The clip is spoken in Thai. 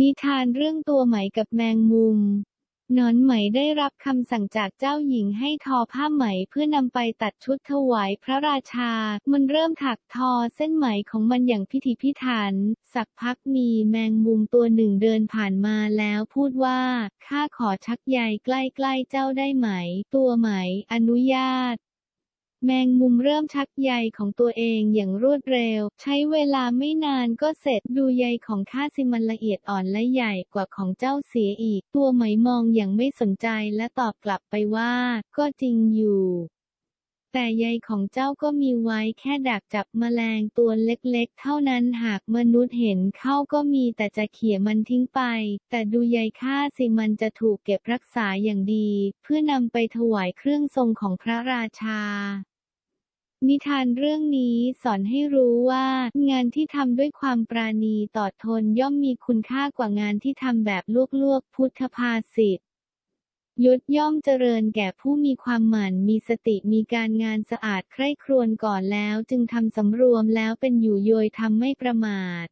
นิทานเรื่องตัวไหมกับแมงมุมนอนไหมได้รับคำสั่งจากเจ้าหญิงให้ทอผ้าไหมเพื่อนำไปตัดชุดถวายพระราชา มันเริ่มถักทอเส้นไหมของมันอย่างพิถีพิถัน สักพักมีแมงมุมตัวหนึ่งเดินผ่านมาแล้วพูดว่า ข้าขอชักใยใกล้ๆเจ้าได้ไหม ตัวไหม อนุญาต แมงมุมเริ่มชักใยของตัวเองอย่างรวดเร็ว ใช้เวลาไม่นานก็เสร็จดูใยของข้าสิมันละเอียดอ่อนและใหญ่กว่าของเจ้าเสียอีก ตัวไหมมองอย่างไม่สนใจและตอบกลับไปว่า ก็จริงอยู่ แต่ใยของเจ้าก็มีไว้แค่ดักจับแมลงตัวเล็กๆ เท่านั้นหากมนุษย์เห็นเข้าก็มีแต่จะเขี่ยมันทิ้งไป แต่ดูใยข้าสิมันจะถูกเก็บรักษาอย่างดี เพื่อนำไปถวายเครื่องทรงของพระราชา นิทานเรื่องนี้สอนให้รู้ว่า งานที่ทำด้วยความปราณีต่อทนย่อมมีคุณค่ากว่างานที่ทำแบบลวกๆ พุทธภาษิตยศย่อมเจริญแก่ผู้มีความหมั่น มีสติมีการงานสะอาดใคร่ครวญก่อนแล้ว จึงทำสำรวมแล้วเป็นอยู่โยยทำไม่ประมาท